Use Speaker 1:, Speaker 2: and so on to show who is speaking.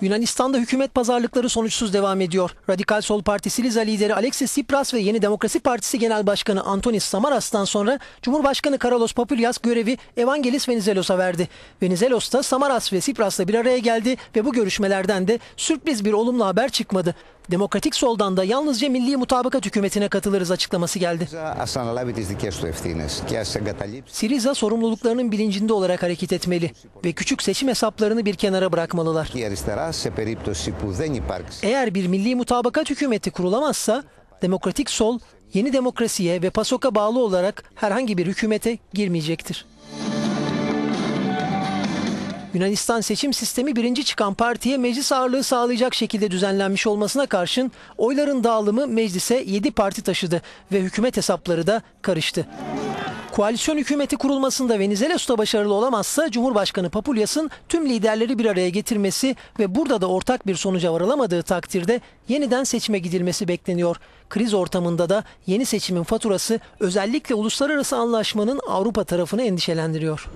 Speaker 1: Yunanistan'da hükümet pazarlıkları sonuçsuz devam ediyor. Radikal Sol Partisi Siliza lideri Alexis Tsipras ve Yeni Demokrasi Partisi Genel Başkanı Antonis Samaras'tan sonra Cumhurbaşkanı Karalos Papoulias görevi Evangelis Venizelos'a verdi. Venizelos da Samaras ve Tsipras'la bir araya geldi ve bu görüşmelerden de sürpriz bir olumlu haber çıkmadı. Demokratik soldan da yalnızca milli mutabakat hükümetine katılırız açıklaması geldi. Siriza sorumluluklarının bilincinde olarak hareket etmeli ve küçük seçim hesaplarını bir kenara bırakmalılar. Eğer bir milli mutabakat hükümeti kurulamazsa demokratik sol yeni demokrasiye ve PASOK'a bağlı olarak herhangi bir hükümete girmeyecektir. Yunanistan seçim sistemi birinci çıkan partiye meclis ağırlığı sağlayacak şekilde düzenlenmiş olmasına karşın oyların dağılımı meclise 7 parti taşıdı ve hükümet hesapları da karıştı. Koalisyon hükümeti kurulmasında Venizelos'ta başarılı olamazsa Cumhurbaşkanı Papoulias'ın tüm liderleri bir araya getirmesi ve burada da ortak bir sonuca varılamadığı takdirde yeniden seçime gidilmesi bekleniyor. Kriz ortamında da yeni seçimin faturası özellikle uluslararası anlaşmanın Avrupa tarafını endişelendiriyor.